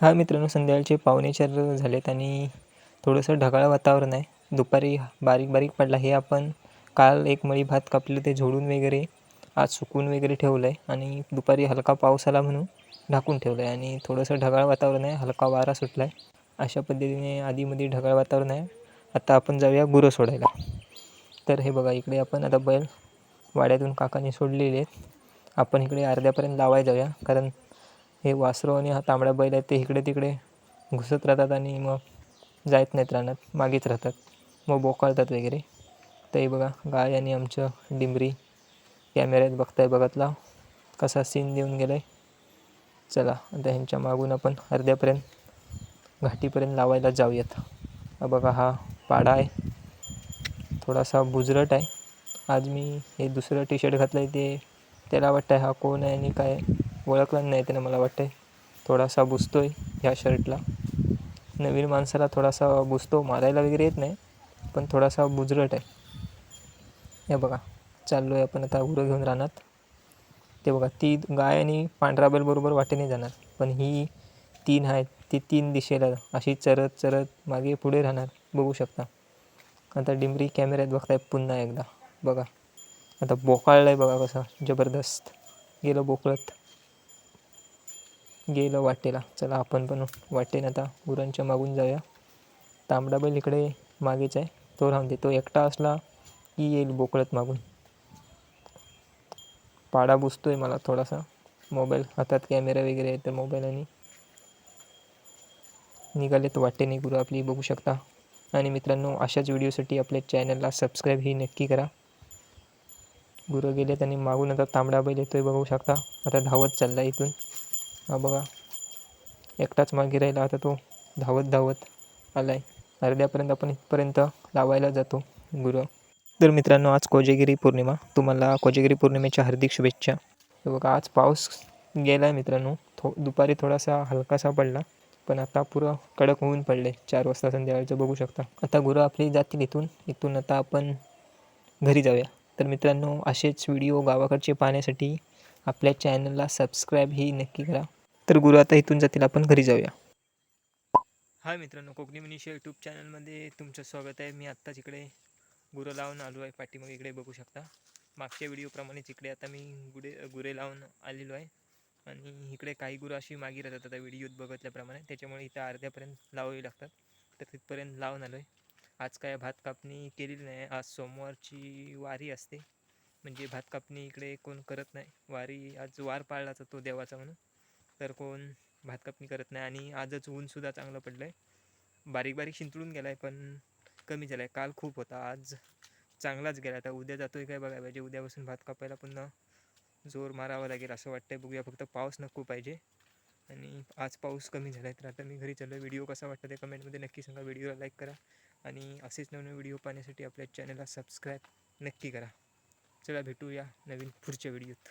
हा मित्रांनो संध्याकाळचे पावणे चार झालेत आणि थोडंसं ढगाळ वातावरण आहे. दुपारी बारीक बारीक पडला हे आपण काल एक मळी भात कापलं ते झोडून वगैरे आज सुकून वगैरे ठेवलं आहे आणि दुपारी हलका पाऊस आला म्हणून ढाकून ठेवलं आहे आणि थोडंसं ढगाळ वातावरण आहे हलका वारा सुटला आहे अशा पद्धतीने आधीमध्ये ढगाळ वातावरण आहे. आता आपण जाऊया गुरं सोडायला. तर हे बघा इकडे आपण आता बैल वाड्यातून काकाने सोडलेले आहेत. आपण इकडे अर्ध्यापर्यंत लावाय जाऊया कारण हे वासरू आणि हा तांबडा बैल आहे ते इकडे तिकडे घुसत राहतात आणि मग जायत नाहीत राहणार मागेच राहतात. मग बोकाळतात वगैरे. ते बघा गाय आणि आमचं डिंबरी कॅमेऱ्यात बघताय बघतला कसा सीन देऊन गेला आहे चला आता ह्यांच्या मागून आपण अर्ध्यापर्यंत घाटीपर्यंत लावायला जाऊयात. बघा हा पाडा आहे. थोडासा बुजरट आहे. आज मी हे दुसरं टी शर्ट घातलं आहे ते त्याला वाटतं आहे हा कोण आहे आणि काय ओळखलं नाही त्यानं मला वाटतं आहे थोडासा बुजतो आहे ह्या शर्टला. नवीन माणसाला थोडासा बुजतो मारायला वगैरे येत नाही पण थोडासा बुजरट आहे. हे बघा चाललो आहे आपण आता गुरं घेऊन राहणार ते बघा ती गाय आणि पांढरा बैलबरोबर वाटेने जाणार पण ही तीन आहेत ती तीन दिशेला अशी चरत चरत मागे पुढे राहणार बघू शकता. आता डिमरी कॅमेऱ्यात बघताय पुन्हा एकदा बघा. आता बोकाळलं आहे बघा कसं जबरदस्त. गेलं बोकळत. गेलं वाटेला. चला आपण पण वाटेन आता गुरांच्या मागून जाऊया. तांबडा बैल इकडे मागेच आहे. तो राहून दे. तो एकटा असला की येईल बोकळत मागून. पाडा बुजतोय मला थोडासा. मोबाईल हातात कॅमेरा वगैरे आहे तर मोबाईल आणि निघालेत वाटेने गुरु आपली बघू शकता. आणि मित्रांनो अशाच व्हिडिओसाठी आपल्या चॅनलला सबस्क्राईब ही नक्की करा. गुरं गेलेत आणि मागून आता तांबडा बैल येतोय बघू शकता. आता धावत चालला इथून. हा बघा. एकटाच मागे राहिला आता तो धावत धावत आलाय. अर्ध्यापर्यंत आपण इथपर्यंत लावायला जातो गुरं. तर मित्रांनो आज कोजेगिरी पौर्णिमा. तुम्हाला कोजेगिरी पौर्णिमेच्या हार्दिक शुभेच्छा. हे बघा आज पाऊस गेला आहे मित्रांनो. थो दुपारी थोडासा हलकासा पडला पण आता पुरं कडक होऊन पडले चार वाजता संध्याकाळचं बघू शकता. आता गुरं आपली जातील इथून. इथून आता आपण घरी जाऊया. तर मित्रांनो असेच व्हिडिओ गावाकडचे पाहण्यासाठी आपल्या चॅनलला सबस्क्राईब ही नक्की करा. तर गुरु आता इथून जातील आपण घरी जाऊया. हाय मित्रांनो कोकणी मनीषा यूट्यूब चॅनलमध्ये तुमचं स्वागत आहे. मी आत्ताच इकडे गुरं लावून आलो आहे. पाठीमागे इकडे बघू शकता. मागच्या व्हिडिओप्रमाणेच इकडे आता मी गुडे गुरे लावून आलेलो आहे. आणि इकडे काही गुरं अशी मागे राहतात. आता व्हिडिओत बघितल्याप्रमाणे. त्याच्यामुळे इथं अर्ध्यापर्यंत लावावी लागतात. तर तिथपर्यंत लावून आलो आहे आज काय भात कापणी केलेली नाही. आज सोमवारची वारी असते. म्हणजे भात कापणी इकडे कोण करत नाही. वारी आज वार पाळला जातो देवाचा म्हणून. तर कोण भात कापणी करत नाही आणि आजच ऊनसुद्धा चांगलं पडलं आहे बारीक बारीक शिंतळून गेला आहे पण कमी झाला आहे काल खूप होता आज चांगलाच गेला आता उद्या जातोय काय बघायला पाहिजे. उद्यापासून भात कापायला पुन्हा जोर मारावा लागेल असं वाटतंय. बघूया फक्त पाऊस नको पाहिजे. आणि आज पाऊस कमी झाला आहे तर आता मी घरी चाललो व्हिडिओ कसा वाटतं ते कमेंटमध्ये नक्की सांगा. व्हिडिओला लाईक करा आणि असेच नवीन व्हिडिओ पाहण्यासाठी आपल्या चॅनलला सबस्क्राईब नक्की करा. चला भेटूया नवीन पुढच्या व्हिडिओत.